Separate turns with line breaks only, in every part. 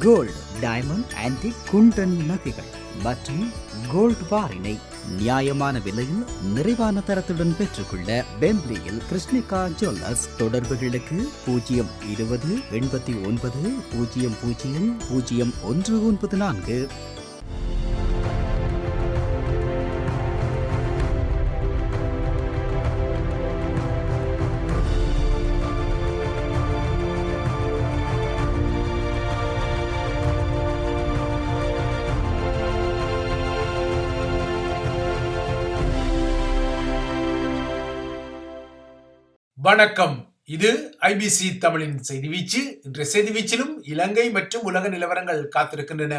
Gold diamond antique குண்டன் நகைகள் மற்றும் gold பாரினை நியாயமான விலையில் நிறைவான தரத்துடன் பெற்றுக்கொள்ள பெம்ப்லியில் கிருஷ்ணிகா ஜுவல்லர்ஸ் தொடர்புகளுக்கு பூஜ்ஜியம் இருபது எண்பத்தி ஒன்பது பூஜ்ஜியம் பூஜ்ஜியம் பூஜ்ஜியம் ஒன்று ஒன்பது நான்கு.
வணக்கம். இது ஐபிசி தமிழின் செய்தி வீச்சு. இன்றைய செய்தி வீச்சிலும் இலங்கை மற்றும் உலக நிலவரங்கள் காத்திருக்கின்றன.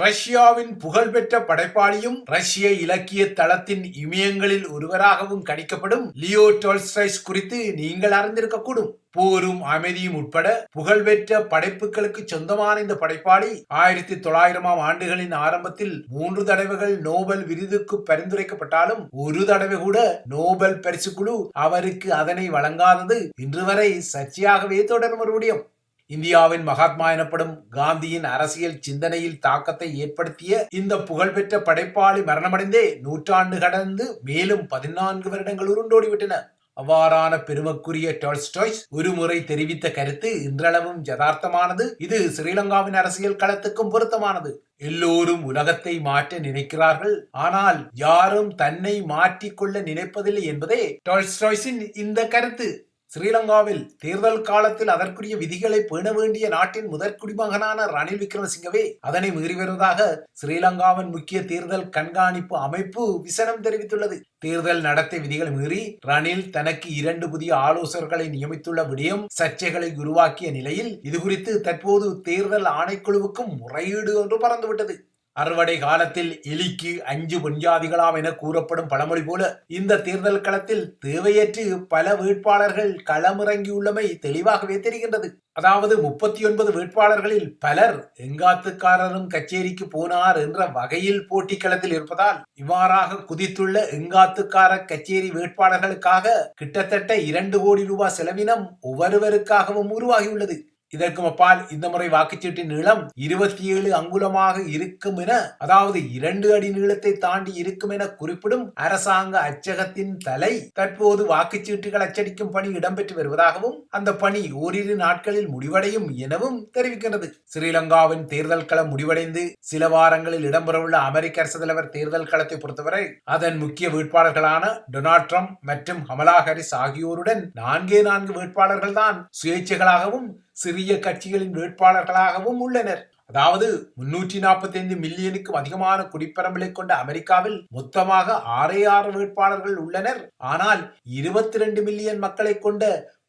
ரஷ்யாவின் புகழ்பெற்ற படைப்பாளியும் ரஷ்ய இலக்கிய தளத்தின் இமயங்களில் ஒருவராகவும் கணிக்கப்படும் லியோ டோல்ஸ்டைஸ் குறித்து நீங்கள் அறிந்திருக்கக்கூடும். போரும் அமைதியும் உட்பட புகழ்பெற்ற படைப்புகளுக்கு சொந்தமான இந்த படைப்பாளி ஆயிரத்தி தொள்ளாயிரமாம் ஆண்டுகளின் ஆரம்பத்தில் மூன்று தடவைகள் நோபல் விருதுக்கு பரிந்துரைக்கப்பட்டாலும் ஒரு தடவை கூட நோபல் பரிசு குழு அவருக்கு அதனை வழங்காதது இன்று வரை சர்ச்சையாகவே தொடரும் ஒரு விடயம். இந்தியாவின் மகாத்மா எனப்படும் காந்தியின் அரசியல் சிந்தனையில் தாக்கத்தை ஏற்படுத்திய இந்த புகழ்பெற்ற படைப்பாளி மரணமடைந்தே நூற்றாண்டு கடந்து மேலும் பதினான்கு வருடங்கள் உருண்டோடிவிட்டன. அவ்வாறான பெருமக்குரிய டால்ஸ்டாய்ஸ் ஒருமுறை தெரிவித்த கருத்து இன்றளவும் யதார்த்தமானது. இது ஸ்ரீலங்காவின் அரசியல் களத்துக்கும் பொருத்தமானது. எல்லோரும் உலகத்தை மாற்ற நினைக்கிறார்கள். ஆனால் யாரும் தன்னை மாற்றிக்கொள்ள நினைப்பதில்லை என்பதே டால்ஸ்டாய்ஸின் இந்த கருத்து. ஸ்ரீலங்காவில் தேர்தல் காலத்தில் அதற்குரிய விதிகளை பேண வேண்டிய நாட்டின் முதற் குடிமகனான ரணில் விக்ரமசிங்கவே அதனை மீறி வருவதாக ஸ்ரீலங்காவின் முக்கிய தேர்தல் கண்காணிப்பு அமைப்பு விசனம் தெரிவித்துள்ளது. தேர்தல் நடத்தை விதிகளை மீறி ரணில் தனக்கு இரண்டு புதிய ஆலோசகர்களை நியமித்துள்ள விடயம் சர்ச்சைகளை உருவாக்கிய நிலையில் இதுகுறித்து தற்போது தேர்தல் ஆணைக்குழுவுக்கும் முறையீடு ஒன்று பறந்துவிட்டது. அறுவடை காலத்தில் எலிக்கு அஞ்சு பெண்ஜாதிகளாம் என கூறப்படும் பழமொழி போல இந்த தேர்தல் களத்தில் தேவையற்று பல வேட்பாளர்கள் களமிறங்கியுள்ளமை தெளிவாகவே தெரிகின்றது. அதாவது முப்பத்தி ஒன்பது வேட்பாளர்களில் பலர் எங்காத்துக்காரரும் கச்சேரிக்கு போனார் என்ற வகையில் போட்டி களத்தில் இருப்பதால் இவ்வாறாக குதித்துள்ள எங்காத்துக்கார கச்சேரி வேட்பாளர்களுக்காக கிட்டத்தட்ட இரண்டு கோடி ரூபாய் செலவினம் ஒவ்வொருவருக்காகவும் உருவாகியுள்ளது. இதற்கு அப்பால் இந்த முறை வாக்குச்சீட்டின் நீளம் இருபத்தி ஏழு அங்குலமாக இருக்கும் என அதாவது இரண்டு அடி நீளத்தை தாண்டி இருக்கும் என குறிப்பிடும் அரசாங்க அச்சகத்தின் தலை தற்போது வாக்குச்சீட்டுகள் அச்சடிக்கும் பணி இடம்பெற்று வருவதாகவும் அந்த பணி ஓரிரு நாட்களில் முடிவடையும் எனவும் தெரிவிக்கின்றது ஸ்ரீலங்காவின் தேர்தல் களம் முடிவடைந்து சில வாரங்களில் இடம்பெறவுள்ள அமெரிக்க அரசு தலைவர் தேர்தல் களத்தை பொறுத்தவரை அதன் முக்கிய வேட்பாளர்களான டொனால்ட் ட்ரம்ப் மற்றும் ஹமலா ஹாரிஸ் ஆகியோருடன் நான்கே நான்கு வேட்பாளர்கள் தான் சுயேட்சைகளாகவும் சிறிய கட்சிகளின் வேட்பாளர்களாகவும் உள்ளனர். அதாவது முன்னூற்றி நாற்பத்தி ஐந்து மில்லியனுக்கும் அதிகமான குடிப்பரம்பலை கொண்ட அமெரிக்காவில் மொத்தமாக ஆறே ஆறு வேட்பாளர்கள் உள்ளனர். ஆனால் இருபத்தி ரெண்டு மில்லியன் மக்களை கொண்ட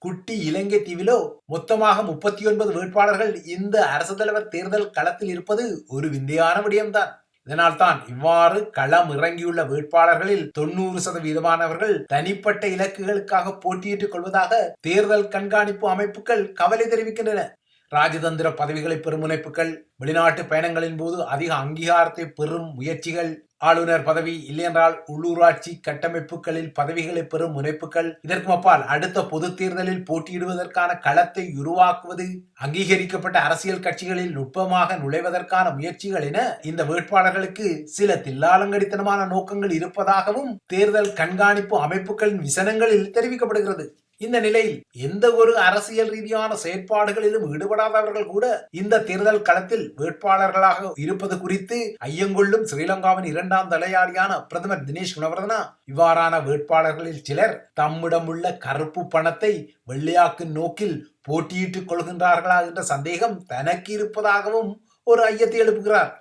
குட்டி இலங்கை தீவிலோ மொத்தமாக முப்பத்தி ஒன்பது வேட்பாளர்கள் இந்த அரசு தலைவர் தேர்தல் களத்தில் இருப்பது ஒரு விந்தையான விடயம்தான். இதனால் தான் இவ்வாறு களம் இறங்கியுள்ள வேட்பாளர்களில் தொண்ணூறு சதவீதமானவர்கள் தனிப்பட்ட இலக்குகளுக்காக போட்டியிட்டுக் கொள்வதாக தேர்தல் கண்காணிப்பு அமைப்புகள் கவலை தெரிவிக்கின்றன. ராஜதந்திர பதவிகளை பெறும் முனைப்புகள் வெளிநாட்டு பயணங்களின் போது அதிக அங்கீகாரத்தை பெறும் முயற்சிகள். ஆளுநர் பதவி இல்லையென்றால் உள்ளூராட்சி கட்டமைப்புகளில் பதவிகளை பெறும் முனைப்புகள். இதற்கு அப்பால் அடுத்த பொது தேர்தலில் போட்டியிடுவதற்கான களத்தை உருவாக்குவது அங்கீகரிக்கப்பட்ட அரசியல் கட்சிகளில் நுட்பமாக நுழைவதற்கான முயற்சிகள் என இந்த வேட்பாளர்களுக்கு சில தில்லாலங்கடித்தனமான நோக்கங்கள் இருப்பதாகவும் தேர்தல் கண்காணிப்பு அமைப்புகளின் விசனங்களில் தெரிவிக்கப்படுகிறது. இந்த நிலையில் எந்த ஒரு அரசியல் ரீதியான செயற்பாடுகளிலும் ஈடுபடாதவர்கள் கூட இந்த தேர்தல் களத்தில் வேட்பாளர்களாக இருப்பது குறித்து ஐயங்கொள்ளும் ஸ்ரீலங்காவின் இரண்டாம் தலையாளியான பிரதமர் தினேஷ் குணவர்தனா இவ்வாறான வேட்பாளர்களில் சிலர் தம்மிடம் உள்ள கருப்பு பணத்தை வெள்ளையாக்கும் நோக்கில் போட்டியிட்டுக் கொள்கின்றார்களா என்ற சந்தேகம் தனக்கு இருப்பதாகவும் ஒரு ஐயத்தை எழுப்புகிறார்.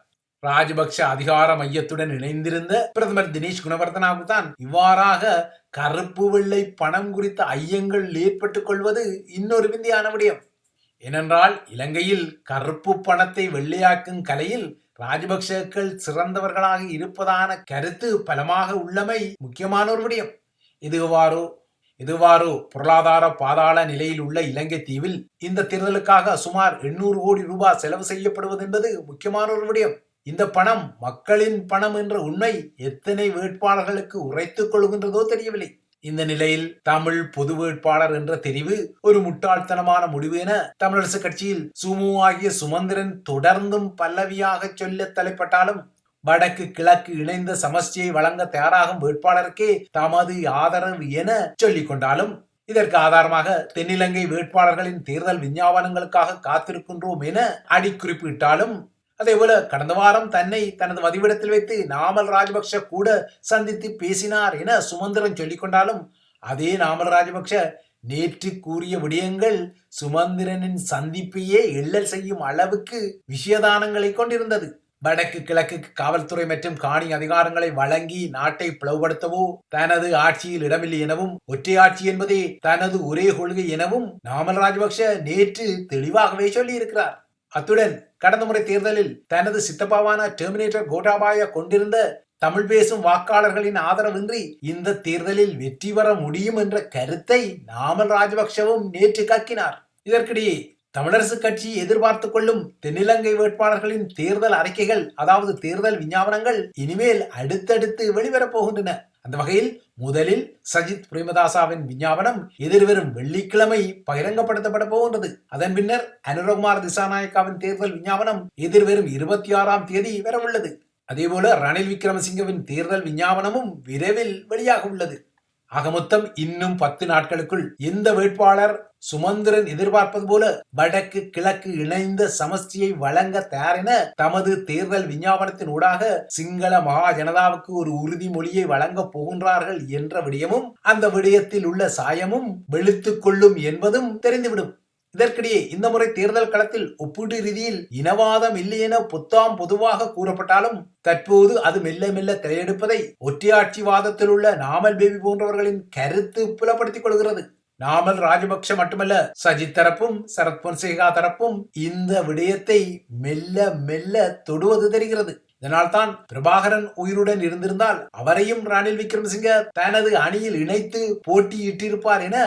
ராஜபக்ஷ அதிகார மையத்துடன் இணைந்திருந்த பிரதமர் தினேஷ் குணவர்தனாவுக்கு தான் இவ்வாறாக கருப்பு வெள்ளை பணம் குறித்த ஐயங்கள் ஏற்பட்டுக் கொள்வது இன்னொரு விந்தியான விடயம். ஏனென்றால் இலங்கையில் கருப்பு பணத்தை வெள்ளையாக்கும் கலையில் ராஜபக்சர்கள் சிறந்தவர்களாக இருப்பதான கருத்து பலமாக உள்ளமை முக்கியமான ஒரு விடயம். இதுவாரோ இதுவாறு பொருளாதார பாதாள நிலையில் உள்ள இலங்கை தீவில் இந்த தேர்தலுக்காக சுமார் எண்ணூறு கோடி ரூபாய் செலவு செய்யப்படுவது என்பது முக்கியமான ஒரு விடயம். இந்த பணம் மக்களின் பணம் என்ற உண்மை எத்தனை வேட்பாளர்களுக்கு உரைத்துக் கொள்கின்றதோ தெரியவில்லை. இந்த நிலையில் தமிழ் பொது வேட்பாளர் என்ற தெரிவு ஒரு முட்டாள்தனமான முடிவு என தமிழரசு கட்சியில் சுமு ஆகிய சுமந்திரன் தொடர்ந்தும் பல்லவியாக சொல்ல தலைப்பட்டாலும் வடக்கு கிழக்கு இணைந்த சமஸ்டியை வழங்க தயாராகும் வேட்பாளருக்கே தமது ஆதரவு என சொல்லிக் கொண்டாலும் இதற்கு ஆதாரமாக தென்னிலங்கை வேட்பாளர்களின் தேர்தல் விஞ்ஞாபனங்களுக்காக காத்திருக்கின்றோம் என அடிக்குறிப்பிட்டாலும் அதேபோல கடந்த வாரம் தன்னை தனது வதிவிடத்தில் வைத்து நாமல் ராஜபக்ஷ கூட சந்தித்து பேசினார் என சுமந்திரன் சொல்லிக்கொண்டாலும் அதே நாமல் ராஜபக்ஷ நேற்று கூறிய விடயங்கள் சுமந்திரனின் சந்திப்பையே எள்ளல் செய்யும் அளவுக்கு விஷயதானங்களை கொண்டிருந்தது. வடக்கு கிழக்கு காவல்துறை மற்றும் காணி அதிகாரங்களை வழங்கி நாட்டை பிளவுபடுத்தவோ தனது ஆட்சியில் இடமில்லை எனவும் ஒற்றை ஆட்சி என்பதே தனது ஒரே கொள்கை எனவும் நாமல் ராஜபக்ஷ நேற்று தெளிவாகவே சொல்லியிருக்கிறார். அத்துடன் கடந்த முறை தேர்தலில் தனது சித்தப்பாவான டெர்மினேட்டர் கோட்டாபாய கொண்டிருந்த தமிழ் பேசும் வாக்காளர்களின் ஆதரவின்றி இந்த தேர்தலில் வெற்றி பெற முடியும் என்ற கருத்தை நாமல் ராஜபக்ஷவும் நேற்று கக்கினார். இதற்கிடையே தமிழரசு கட்சி எதிர்பார்த்து கொள்ளும் தென்னிலங்கை வேட்பாளர்களின் தேர்தல் அறிக்கைகள் அதாவது தேர்தல் விஞ்ஞாபனங்கள் இனிமேல் அடுத்தடுத்து வெளிவரப் போகின்றன. அந்த வகையில் முதலில் சஜித் பிரேமதாசாவின் விஞ்ஞாபனம் எதிர்வரும் வெள்ளிக்கிழமை பகிரங்கப்படுத்தப்பட போகின்றது. அதன் பின்னர் அனுரகுமார் திசாநாயக்காவின் தேர்தல் விஞ்ஞாபனம் எதிர்வரும் இருபத்தி ஆறாம் தேதி வரவுள்ளது. அதேபோல ரணில் விக்ரமசிங்கவின் தேர்தல் விஞ்ஞாபனமும் விரைவில் வெளியாக உள்ளது ஆக மொத்தம் இன்னும் பத்து நாட்களுக்குள் இந்த வேட்பாளர் சுமந்திரன் எதிர்பார்ப்பது போல வடக்கு கிழக்கு இணைந்த சமஷ்டியை வழங்க தயார் என தமது தேர்தல் விஞ்ஞாபனத்தின் ஊடாக சிங்கள மகா ஜனதாவுக்கு ஒரு உறுதிமொழியை வழங்க போகின்றார்கள் என்ற விடயமும் அந்த விடயத்தில் உள்ள சாயமும் வெளுத்துக் கொள்ளும் என்பதும் தெரிந்துவிடும். இதற்கிடையே இந்த முறை தேர்தல் களத்தில் ஒப்பீட்டு ரீதியில் இனவாதம் இல்லை என புத்தாம் பொதுவாக கூறப்பட்டாலும் தற்போது அது மெல்ல மெல்ல தலையெடுப்பதை ஒற்றையாட்சிவாதத்தில் உள்ள நாமல் பேபி போன்றவர்களின் கருத்து புலப்படுத்திக் கொள்கிறது. நாமல் ராஜபக்ஷ மட்டுமல்ல சஜித் தரப்பும் சரத் பொன்சேகா தரப்பும் இந்த விடயத்தை மெல்ல மெல்ல தொடுவது தெரிகிறது. இதனால்தான் பிரபாகரன் உயிருடன் இருந்திருந்தால் அவரையும் ரணில் விக்ரமசிங்க தனது அணியில் இணைத்து போட்டியிட்டிருப்பார் என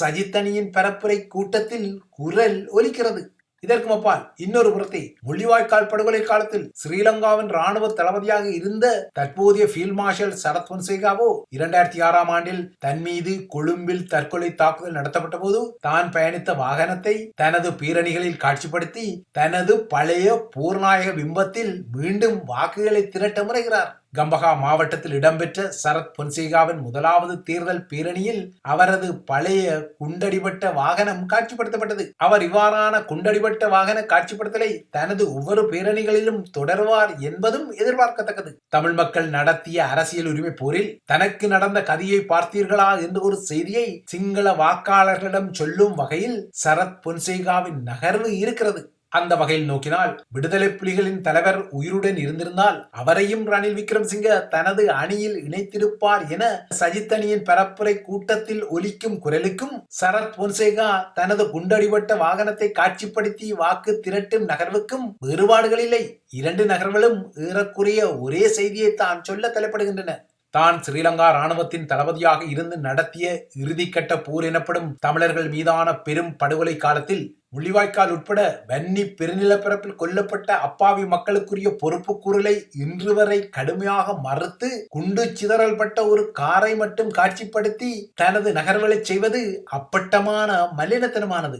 சஜித் அணியின் பரப்புரை கூட்டத்தில் குரல் ஒலிக்கிறது. இதற்கு அப்பால் இன்னொரு புறத்தை முள்ளிவாய்க்கால் படுகொலை காலத்தில் ஸ்ரீலங்காவின் ராணுவ தளபதியாக இருந்த தற்போதைய ஃபீல்ட் மார்ஷல் சரத் பொன்சேகாவோ இரண்டாயிரத்தி ஆறாம் ஆண்டில் தன் மீது கொழும்பில் தற்கொலை தாக்குதல் நடத்தப்பட்ட போது தான் பயணித்த வாகனத்தை தனது பீரணிகளில் காட்சிப்படுத்தி தனது பழைய போர்நாயக பிம்பத்தில் மீண்டும் வாக்குகளை திரட்ட முறைகிறார் கம்பகா மாவட்டத்தில் இடம்பெற்ற சரத் பொன்சேகாவின் முதலாவது தேர்தல் பேரணியில் அவரது பழைய குண்டடிபட்ட வாகனம் காட்சிப்படுத்தப்பட்டது. அவர் இவ்வாறான குண்டடிபட்ட வாகன காட்சிப்படுத்தலை தனது ஒவ்வொரு பேரணிகளிலும் தொடர்வார் என்பதும் எதிர்பார்க்கத்தக்கது. தமிழ் மக்கள் நடத்திய அரசியல் உரிமை போரில் தனக்கு நடந்த கதையை பார்த்தீர்களா என்ற ஒரு செய்தியை சிங்கள வாக்காளர்களிடம் சொல்லும் வகையில் சரத் பொன்சேகாவின் நகர்வு இருக்கிறது. அந்த வகையில் நோக்கினால் விடுதலை புலிகளின் தலைவர் உயிருடன் இருந்திருந்தால் அவரையும் ரணில் விக்ரம்சிங்க தனது அணியில் இணைத்திருப்பார் என சஜித் அணியின் பரப்புரை கூட்டத்தில் ஒலிக்கும் குரலுக்கும் சரத் பொன்சேகா தனது குண்டடிபட்ட வாகனத்தை காட்சிப்படுத்தி வாக்கு திரட்டும் நகர்வுக்கும் வேறுபாடுகள் இல்லை. இரண்டு நகர்களும் ஏறக்குறைய ஒரே செய்தியை தான் சொல்ல தலைப்படுகின்றன. தான் ஸ்ரீலங்கா ராணுவத்தின் தளபதியாக இருந்து நடத்திய இறுதிக்கட்ட போர் எனப்படும் தமிழர்கள் மீதான பெரும் படுகொலை காலத்தில் முள்ளிவாய்க்கால் உட்பட வன்னி பெருநிலப்பரப்பில் கொல்லப்பட்ட அப்பாவி மக்களுக்குரிய பொறுப்பு குரலை இன்று வரை கடுமையாக மறுத்து குண்டு சிதறல் பட்ட ஒரு காரை மட்டும் காட்சிப்படுத்தி தனது நகர்வலை செய்வது அப்பட்டமான மலினத்தனமானது.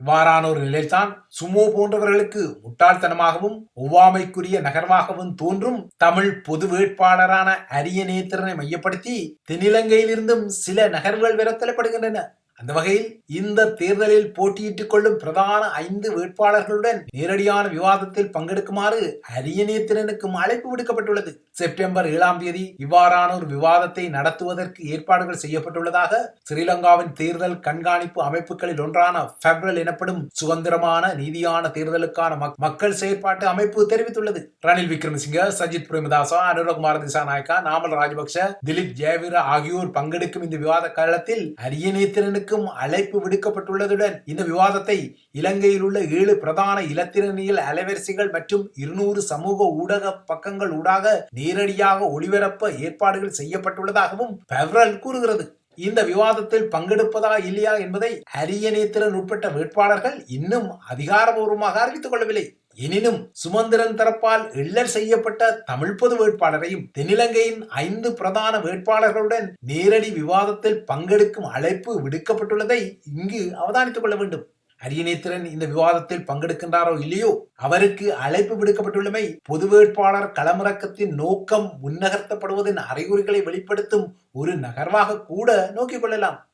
இவ்வாறான ஒரு நிலைதான் சுமோ போன்றவர்களுக்கு முட்டாள்தனமாகவும் ஒவ்வாமைக்குரிய நகர்வாகவும் தோன்றும் தமிழ் பொது வேட்பாளரான அரிய நேத்திரனை மையப்படுத்தி தென்னிலங்கையிலிருந்தும் சில நகர்வுகள் விரத்தலப்படுகின்றன அந்த வகையில் இந்த தேர்தலில் போட்டியிட்டுக் கொள்ளும் பிரதான ஐந்து வேட்பாளர்களுடன் நேரடியான விவாதத்தில் பங்கெடுக்குமாறு அரியநேத்திரனுக்கும் அழைப்பு விடுக்கப்பட்டுள்ளது. செப்டம்பர் ஏழாம் தேதி இவ்வாறான ஒரு விவாதத்தை நடத்துவதற்கு ஏற்பாடுகள் செய்யப்பட்டுள்ளதாக ஸ்ரீலங்காவின் தேர்தல் கண்காணிப்பு அமைப்புகளில் ஒன்றான பெப்ரல் எனப்படும் சுதந்திரமான நீதியான தேர்தலுக்கான மக்கள் செயற்பாட்டு அமைப்பு தெரிவித்துள்ளது. ரணில் விக்ரமசிங்க சஜித் பிரேமதாசா அனுரகுமார் திசாநாயக்கா நாமல் ராஜபக்ஷ திலீப் ஜெயவீர ஆகியோர் பங்கெடுக்கும் இந்த விவாத காலத்தில் அரியநேத்திரனுக்கு அனைவருக்கும் அழைப்பு விடுக்கப்பட்டுள்ளதுடன் இந்த விவாதத்தை இலங்கையில் உள்ள ஏழு பிரதான இலத்திரனியல் அலைவரிசைகள் மற்றும் இருநூறு சமூக ஊடக பக்கங்கள் ஊடாக நேரடியாக ஒளிபரப்ப ஏற்பாடுகள் செய்யப்பட்டுள்ளதாகவும் பெவரல் கூறுகிறது. இந்த விவாதத்தில் பங்கெடுப்பதா இல்லையா என்பதை அரியநேத்திரன் உட்பட்ட வேட்பாளர்கள் இன்னும் அதிகாரபூர்வமாக அறிவித்துக் கொள்ளவில்லை. எனினும் சுமந்திரன் தரப்பால் எள்ளர் செய்யப்பட்ட தமிழ் பொது வேட்பாளரையும் தென்னிலங்கையின் ஐந்து பிரதான வேட்பாளர்களுடன் நேரடி விவாதத்தில் பங்கெடுக்கும் அழைப்பு விடுக்கப்பட்டுள்ளதை இங்கு அவதானித்துக் கொள்ள வேண்டும். அரியநேத்திரன் இந்த விவாதத்தில் பங்கெடுக்கின்றாரோ இல்லையோ? அவருக்கு அழைப்பு விடுக்கப்பட்டுள்ளமை பொது வேட்பாளர் களமிறக்கத்தின் நோக்கம் முன்னகர்த்தப்படுவதன் அறிகுறிகளை வெளிப்படுத்தும் ஒரு நகர்வாக கூட நோக்கிக் கொள்ளலாம்.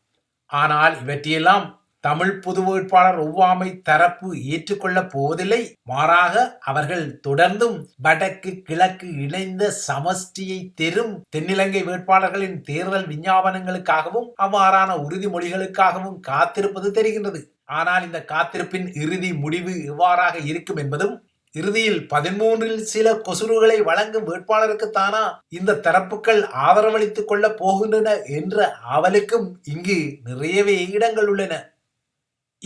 ஆனால் இவற்றையெல்லாம் தமிழ் பொது வேட்பாளர் ஒவ்வாமை தரப்பு ஏற்றுக்கொள்ளப் போவதில்லை. மாறாக அவர்கள் தொடர்ந்தும் வடக்கு கிழக்கு இணைந்த சமஷ்டியை தெரும் தென்னிலங்கை வேட்பாளர்களின் தேர்தல் விஞ்ஞாபனங்களுக்காகவும் அவ்வாறான உறுதிமொழிகளுக்காகவும் காத்திருப்பது தெரிகின்றது. ஆனால் இந்த காத்திருப்பின் இறுதி முடிவு எவ்வாறாக இருக்கும் என்பதும் இறுதியில் பதிமூன்றில் சில கொசுறுகளை வழங்கும் வேட்பாளருக்கு தானா இந்த தரப்புகள் ஆதரவளித்துக் கொள்ளப் போகின்றன என்ற அவலுக்கும் இங்கு நிறையவே இடங்கள் உள்ளன.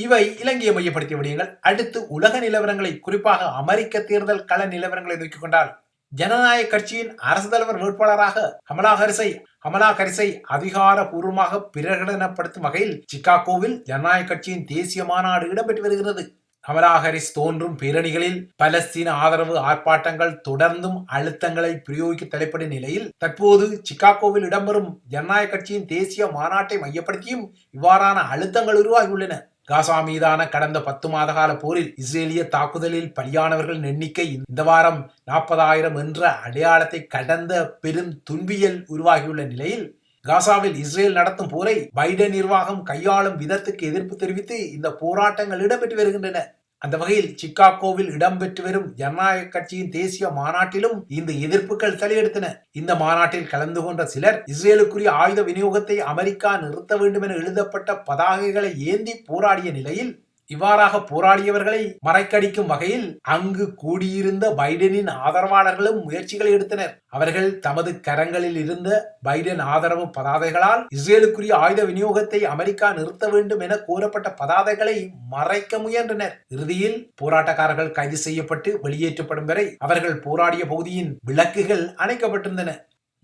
இவை இலங்கையை மையப்படுத்திய விடயங்கள். அடுத்து உலக நிலவரங்களை குறிப்பாக அமெரிக்க தேர்தல் கள நிலவரங்களை நோக்கிக் கொண்டால் ஜனநாயக கட்சியின் அரசு தலைவர் வேட்பாளராக கமலா ஹரிசை கமலா ஹரிசை அதிகாரபூர்வமாக பிரகடனப்படுத்தும் வகையில் சிகாகோவில் ஜனநாயக கட்சியின் தேசிய மாநாடு இடம்பெற்று வருகிறது. கமலா ஹரிஸ் தோன்றும் பேரணிகளில் பலஸ்தீன ஆதரவு ஆர்ப்பாட்டங்கள் தொடர்ந்தும் அழுத்தங்களை பிரயோகிக்க தலைப்படும் நிலையில் தற்போது சிகாகோவில் இடம்பெறும் ஜனநாயக கட்சியின் தேசிய மாநாட்டை மையப்படுத்தியும் இவ்வாறான அழுத்தங்கள் உருவாகியுள்ளன. காசா மீதான கடந்த பத்து மாத கால போரில் இஸ்ரேலிய தாக்குதலில் பலியானவர்களின் எண்ணிக்கை இந்த வாரம் நாற்பதாயிரம் என்ற அடையாளத்தை கடந்த பெரும் துன்பியல் உருவாகியுள்ள நிலையில் காசாவில் இஸ்ரேல் நடத்தும் போரை பைடன் நிர்வாகம் கையாளும் விதத்துக்கு எதிர்ப்பு தெரிவித்து இந்த போராட்டங்கள் இடம்பெற்று வருகின்றன. அந்த வகையில் சிக்காகோவில் இடம்பெற்று வரும் ஜனநாயக கட்சியின் தேசிய மாநாட்டிலும் இந்த எதிர்ப்புகள் தலையெடுத்தன. இந்த மாநாட்டில் கலந்து கொண்ட சிலர் இஸ்ரேலுக்குரிய ஆயுத விநியோகத்தை அமெரிக்கா நிறுத்த வேண்டும் என எழுதப்பட்ட பதாகைகளை ஏந்தி போராடிய நிலையில் இவ்வாறாக போராடியவர்களை மறைக்கடிக்கும் வகையில் அங்கு கூடியிருந்த பைடனின் ஆதரவாளர்களும் முயற்சிகளை எடுத்தனர். அவர்கள் தமது கரங்களில் இருந்த பைடன் ஆதரவு பதாதைகளால் இஸ்ரேலுக்குரிய ஆயுத விநியோகத்தை அமெரிக்கா நிறுத்த வேண்டும் என கூறப்பட்ட பதாதைகளை மறைக்க முயன்றனர். இறுதியில் போராட்டக்காரர்கள் கைது செய்யப்பட்டு வெளியேற்றப்படும் வரை அவர்கள் போராடிய பகுதியின் விளக்குகள் அணைக்கப்பட்டிருந்தன.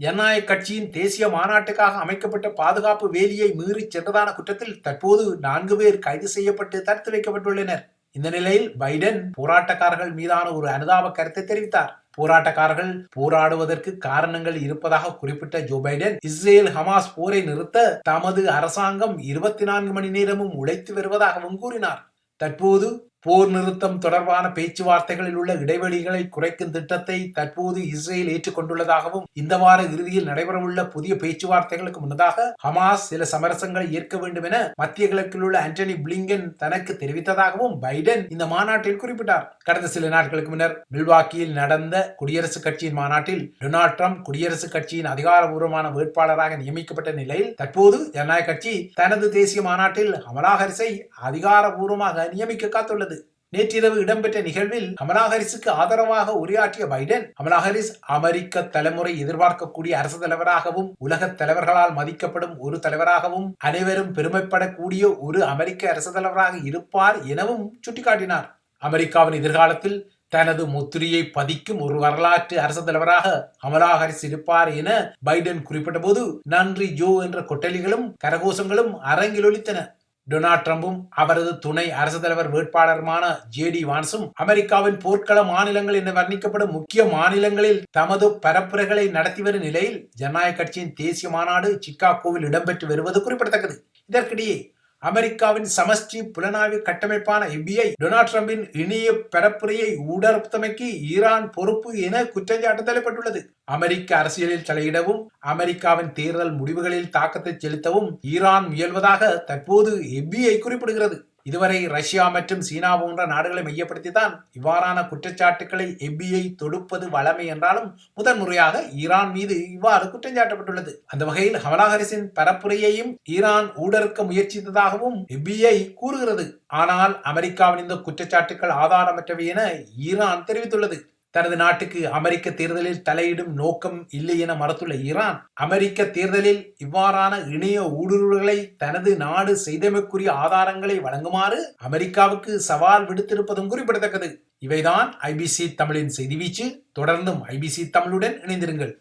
ஜனநாயக கட்சியின் தேசிய மாநாட்டுக்காக அமைக்கப்பட்ட பாதுகாப்பு வேலியை மீறி சென்றதான குற்றத்தில் தற்போது நான்கு பேர் கைது செய்யப்பட்டு தடுத்து வைக்கப்பட்டுள்ளனர். இந்த நிலையில் பைடன் போராட்டக்காரர்கள் மீதான ஒரு அனுதாப கருத்தை தெரிவித்தார். போராட்டக்காரர்கள் போராடுவதற்கு காரணங்கள் இருப்பதாக குறிப்பிட்ட ஜோ பைடன் இஸ்ரேல் ஹமாஸ் போரை நிறுத்த தமது அரசாங்கம் இருபத்தி நான்கு மணி நேரமும் உழைத்து வருவதாகவும் கூறினார். தற்போது போர் நிறுத்தம் தொடர்பான பேச்சுவார்த்தைகளில் உள்ள இடைவெளிகளை குறைக்கும் திட்டத்தை தற்போது இஸ்ரேல் ஏற்றுக்கொண்டுள்ளதாகவும் இந்த வார இறுதியில் நடைபெறவுள்ள புதிய பேச்சுவார்த்தைகளுக்கு முன்னதாக ஹமாஸ் சில சமரசங்களை ஏற்க வேண்டும் என மத்திய கிழக்கில் உள்ள ஆண்டனி பிளிங்கன் தனக்கு தெரிவித்ததாகவும் பைடன் இந்த மாநாட்டில் குறிப்பிட்டார். கடந்த சில நாட்களுக்கு முன்னர் மில்வாக்கியில் நடந்த குடியரசுக் கட்சியின் மாநாட்டில் டொனால்ட் ட்ரம்ப் குடியரசுக் கட்சியின் அதிகாரபூர்வமான வேட்பாளராக நியமிக்கப்பட்ட நிலையில் தற்போது ஜனநாயக கட்சி தனது தேசிய மாநாட்டில் கமலா ஹாரிஸை அதிகாரபூர்வமாக நியமிக்க காத்துள்ளது. நேற்றிரவு இடம்பெற்ற நிகழ்வில் கமலா ஹாரிஸுக்கு ஆதரவாக உரையாற்றிய பைடன் கமலா ஹாரிஸ் அமெரிக்க தலைமுறை எதிர்பார்க்கக்கூடிய அரசு தலைவராகவும் உலக தலைவர்களால் மதிக்கப்படும் ஒரு தலைவராகவும் அனைவரும் பெருமைப்படக்கூடிய ஒரு அமெரிக்க அரசு தலைவராக இருப்பார் எனவும் சுட்டிக்காட்டினார். அமெரிக்காவின் எதிர்காலத்தில் தனது முத்திரையை பதிக்கும் ஒரு வரலாற்று அரசு தலைவராக கமலா ஹாரிஸ் இருப்பார் என பைடன் குறிப்பிட்ட போது நன்றி ஜோ என்ற கொட்டலிகளும் கரகோசங்களும் அரங்கில் ஒலித்தன. டொனால்ட் ட்ரம்பும் அவரது துணை அரசு தலைவர் வேட்பாளருமான ஜே டி வான்ஸும் அமெரிக்காவின் போர்க்கள மாநிலங்கள் என வர்ணிக்கப்படும் முக்கிய மாநிலங்களில் தமது பரப்புரைகளை நடத்தி வரும் நிலையில் ஜனநாயக கட்சியின் தேசிய மாநாடு சிக்காகோவில் இடம்பெற்று வருவது குறிப்பிடத்தக்கது. இதற்கிடையே அமெரிக்காவின் சமஷ்டி புலனாய்வு கட்டமைப்பான எபிஐ டொனால்ட் ட்ரம்பின் இணைய பரப்புரையை ஊடறுத்தமைக்கு ஈரான் பொறுப்பு என குற்றஞ்சாட்டு தலைப்பட்டுள்ளது அமெரிக்க அரசியலில் தலையிடவும் அமெரிக்காவின் தேர்தல் முடிவுகளில் தாக்கத்தை செலுத்தவும் ஈரான் முயல்வதாக தற்போது எபிஐ குறிப்பிடுகிறது. இதுவரை ரஷ்யா மற்றும் சீனா போன்ற நாடுகளை மையப்படுத்தித்தான் இவ்வாறான குற்றச்சாட்டுக்களை எப்பிஐ தொடுப்பது வளமை என்றாலும் முதன் முறையாக ஈரான் மீது இவ்வாறு குற்றம் சாட்டப்பட்டுள்ளது அந்த வகையில் கமலா பரப்புரையையும் ஈரான் ஊடறுக்க முயற்சித்ததாகவும் எப்பிஐ கூறுகிறது. ஆனால் அமெரிக்காவின் இந்த குற்றச்சாட்டுக்கள் ஆதாரமற்றவை என ஈரான் தெரிவித்துள்ளது. தனது நாட்டுக்கு அமெரிக்க தேர்தலில் தலையிடும் நோக்கம் இல்லை என மறுத்துள்ள ஈரான் அமெரிக்க தேர்தலில் இவ்வாறான இணைய ஊடுருவல்களை தனது நாடு செய்தமைக்குரிய ஆதாரங்களை வழங்குமாறு அமெரிக்காவுக்கு சவால் விடுத்திருப்பதும் குறிப்பிடத்தக்கது. இவைதான் ஐபிசி தமிழின் செய்தி வீச்சு. தொடர்ந்தும் ஐபிசி தமிழுடன் இணைந்திருங்கள்.